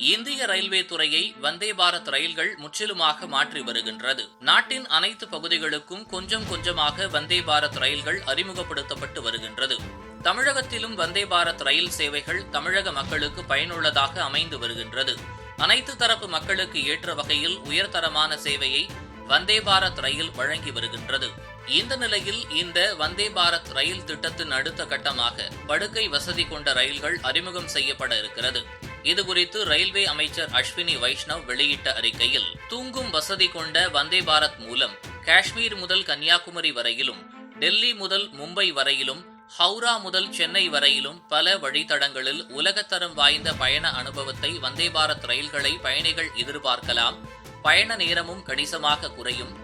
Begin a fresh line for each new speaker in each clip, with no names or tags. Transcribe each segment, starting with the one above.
இந்திய ரயில்வே துறையை வந்தே பாரத் ரயில்கள் முற்றிலுமாக மாற்றி வருகின்றது. நாட்டின் அனைத்து பகுதிகளுக்கும் கொஞ்சம் கொஞ்சமாக வந்தே பாரத் ரயில்கள் அறிமுகப்படுத்தப்பட்டு வருகின்றது. தமிழகத்திலும் வந்தே பாரத் ரயில் சேவைகள் தமிழக மக்களுக்கு பயனுள்ளதாக அமைந்து வருகின்றது. அனைத்து தரப்பு மக்களுக்கு ஏற்ற வகையில் உயர்தரமான சேவையை வந்தே பாரத் ரயில் வழங்கி வருகின்றது. இந்த நிலையில் இந்த வந்தே பாரத் ரயில் திட்டத்தின் அடுத்த கட்டமாக படுக்கை வசதி கொண்ட ரயில்கள் அறிமுகம் செய்யப்பட இருக்கிறது. இதுகுறித்து ரயில்வே அமைச்சர் அஸ்வினி வைஷ்ணவ் வெளியிட்ட அறிக்கையில் தூங்கும் வசதி கொண்ட வந்தே பாரத் மூலம் காஷ்மீர் முதல் கன்னியாகுமரி வரையிலும் டெல்லி முதல் மும்பை வரையிலும் ஹவுரா முதல் சென்னை வரையிலும் பல வழித்தடங்களில் உலகத்தரம் வாய்ந்த பயண அனுபவத்தை வந்தே பாரத் ரயில்களை பயணிகள் எதிர்பார்க்கலாம் பயண நேரமும் கணிசமாக குறையும்.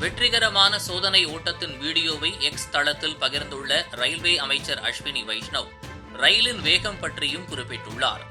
வெற்றிகரமான சோதனை ஓட்டத்தின் வீடியோவை எக்ஸ் தளத்தில் பகிர்ந்துள்ள ரயில்வே அமைச்சர் அஸ்வினி வைஷ்ணவ் ரயிலின் வேகம் பற்றியும் குறிப்பிட்டுள்ளார்.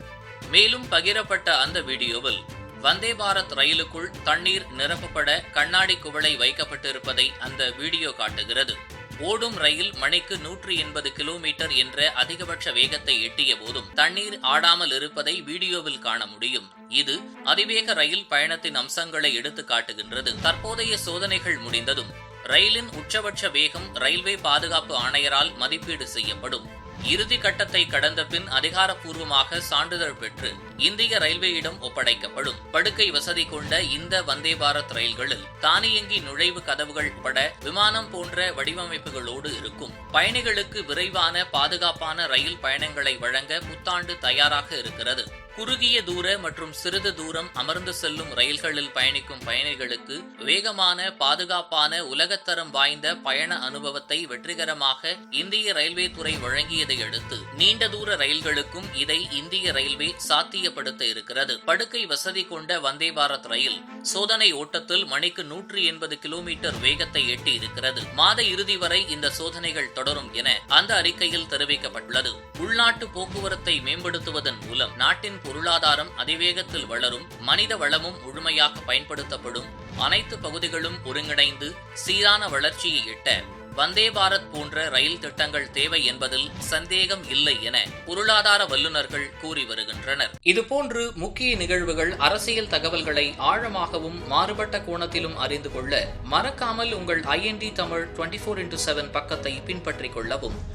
மேலும் பகிரப்பட்ட அந்த வீடியோவில் வந்தே பாரத் ரயிலுக்குள் தண்ணீர் நிரப்பப்பட கண்ணாடி குவளை வைக்கப்பட்டிருப்பதை அந்த வீடியோ காட்டுகிறது. ஓடும் ரயில் மணிக்கு நூற்றி எண்பது கிலோமீட்டர் என்ற அதிகபட்ச வேகத்தை எட்டிய போதும் தண்ணீர் ஆடாமல் இருப்பதை வீடியோவில் காண முடியும். இது அதிவேக ரயில் பயணத்தின் அம்சங்களை எடுத்து காட்டுகின்றது. தற்போதைய சோதனைகள் முடிந்ததும் ரயிலின் உச்சபட்ச வேகம் ரயில்வே பாதுகாப்பு ஆணையரால் மதிப்பீடு செய்யப்படும். இறுதி கட்டத்தை கடந்த பின் அதிகாரப்பூர்வமாக சான்றிதழ் பெற்று இந்திய ரயில்வேயிடம் ஒப்படைக்கப்படும். படுக்கை வசதி கொண்ட இந்த வந்தே பாரத் ரயில்களில் தானியங்கி நுழைவு கதவுகள் உட்பட விமானம் போன்ற வடிவமைப்புகளோடு இருக்கும். பயணிகளுக்கு விரைவான பாதுகாப்பான ரயில் பயணங்களை வழங்க புத்தாண்டு தயாராக இருக்கிறது. குறுகிய தூர மற்றும் சிறிது தூரம் அமர்ந்து செல்லும் ரயில்களில் பயணிக்கும் பயணிகளுக்கு வேகமான பாதுகாப்பான உலகத்தரம் வாய்ந்த பயண அனுபவத்தை வெற்றிகரமாக இந்திய ரயில்வே துறை வழங்கியதை அடுத்து நீண்ட தூர ரயில்களுக்கும் இதை இந்திய ரயில்வே சாத்தியப்படுத்த இருக்கிறது. படுக்கை வசதி கொண்ட வந்தே பாரத் ரயில் சோதனை ஓட்டத்தில் மணிக்கு நூற்றி எண்பது கிலோமீட்டர் வேகத்தை எட்டி இருக்கிறது. மாத இறுதி வரை இந்த சோதனைகள் தொடரும் என அந்த அறிக்கையில் தெரிவிக்கப்பட்டுள்ளது. உள்நாட்டு போக்குவரத்தை மேம்படுத்துவதன் மூலம் நாட்டின் பொருளாதாரம் அதிவேகத்தில் வளரும் மனித வளமும் முழுமையாக பயன்படுத்தப்படும் அனைத்து பகுதிகளும் ஒருங்கிணைந்து சீரான வளர்ச்சியை எட்ட வந்தே பாரத் போன்ற ரயில் திட்டங்கள் தேவை என்பதில் சந்தேகம் இல்லை என பொருளாதார வல்லுநர்கள் கூறி வருகின்றனர். இதுபோன்று முக்கிய நிகழ்வுகள் அரசியல் தகவல்களை ஆழமாகவும் மாறுபட்ட கோணத்திலும் அறிந்து கொள்ள மறக்காமல் உங்கள் INT Tamil twenty four into seven பக்கத்தை பின்பற்றிக் கொள்ளவும்.